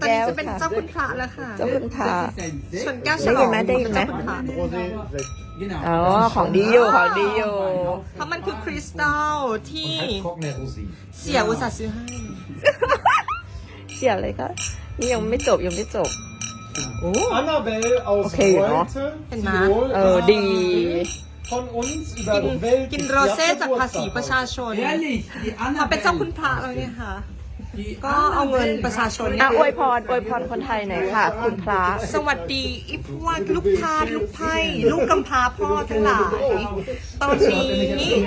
แล้วตอนแก้นี้วจะเป็นค่ะเจ้าคุณพระแล้วค่ะ เจ้าคุณพระชนแก้วฉได้ลยิองนไหมได้ยินไหม เจ้าคุณพระ Rosé, sec. Genau. อ๋อ ของดีอยู่ของดีอยู่เพราะมันคือคริสตัลที่ Halbtrockene Rosé. เสียอุตส่าห์ซื้อให้ เสียเลยก็นี่ยังไม่จบยังไม่จบ Annabelle aus Okay, ja. Reute, Genau. Tirol, เออดี von uns über กิน Welt. กินโรเซ่จากภาษีประชาชน Ehrlich, die พอเป็นเจ้าคุณ Annabelle. พระแล้วเนี่ยค่ะ Die ก็เอาเงินประชาชนอะอวยพรอวยพรคนไทยหน่อยค่ะ คุณพระสวัสดีอีพวกลูกทาสลูกไพ่ลูกกำพร้าพ่อทั้งหลายตอนนี้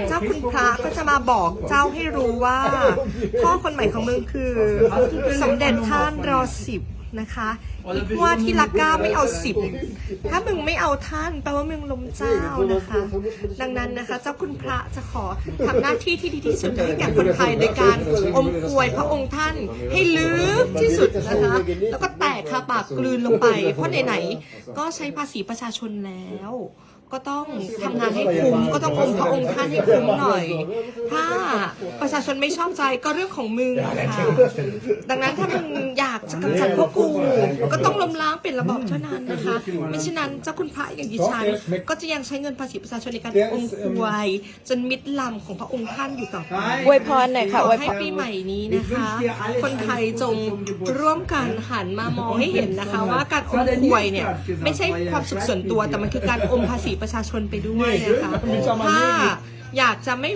เจ้าคุณพระก็จะมาบอกเจ้าให้รู้ว่า พ่อคนใหม่ของมึงคือสมเด็จท่านรอสิบ นะคะอีพวกที่รักก้าไม่เอาสิบถ้ามึงไม่เอาท่านแปลว่ามึงล้มเจ้านะคะ ดังนั้นนะคะ เจ้าคุณพระจะขอทำหน้าที่ที่ดีที่สุดให้แก่คนไทยโดยการอมอวยพระองค์ท่านให้ลึกที่สุดนะคะ แล้วก็แตกคาปากกลืนลงไป เพราะไหนๆก็ใช้ภาษีประชาชนแล้ว ก็ต้องทำงานให้คุ้มก็ต้องอมพระองค์ท่านให้คุ้มหน่อย ถ้าประชาชนไม่ชอบใจก็เรื่องของมึงนะคะดังนั้นถ้ามึงอยากจะกำจัดพวกกู ก็ต้องล้มล้างเปลี่ยนระบอบเท่านั้นนะคะไม่เช่นนั้นเจ้าคุณพระอย่างดิฉันก็จะยังใช้เงินภาษีประชาชนในการอมควายจนมิดลำของพระองค์ท่านอยู่ต่อไปอวยพรหน่อยค่ะขออวยให้พรปีใหม่นี้นะคะ คนไทยจงร่วมกันหันมามองให้เห็นนะคะ ว่าการอมควยเนี่ยไม่ใช่ความสุขส่วนตัวแต่มันคือการอมภาษีประชาชนไปด้วยนะคะถ้าอยากจะไม่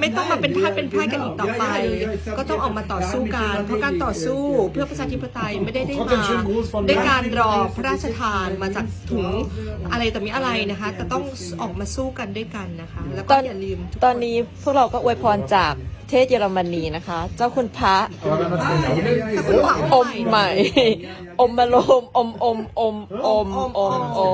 ไม่ต้องมาเป็นทาสเป็นพ่ายกันอีกต่อไป ก็ต้องออกมาต่อสู้กันเพราะการต่อสู้เพื่อประชาธิปไตยไม่ได้ได้มาด้วยการรอพระราชทานมาจากถุงอะไรแต่มีอะไรนะคะแต่ต้องออกมาสู้กันด้วยกันนะคะ แล้วตก็อนอย่าลืมตอนนี้พวกเราก็อวยพรจากเทศเยอรมนีนะคะ เจ้าคุณพระ Aber wenn man es genau nimmt, ถ้าคุณหวังอมใหม่ อมมาโลมอมอมอมอมอมอมโอ้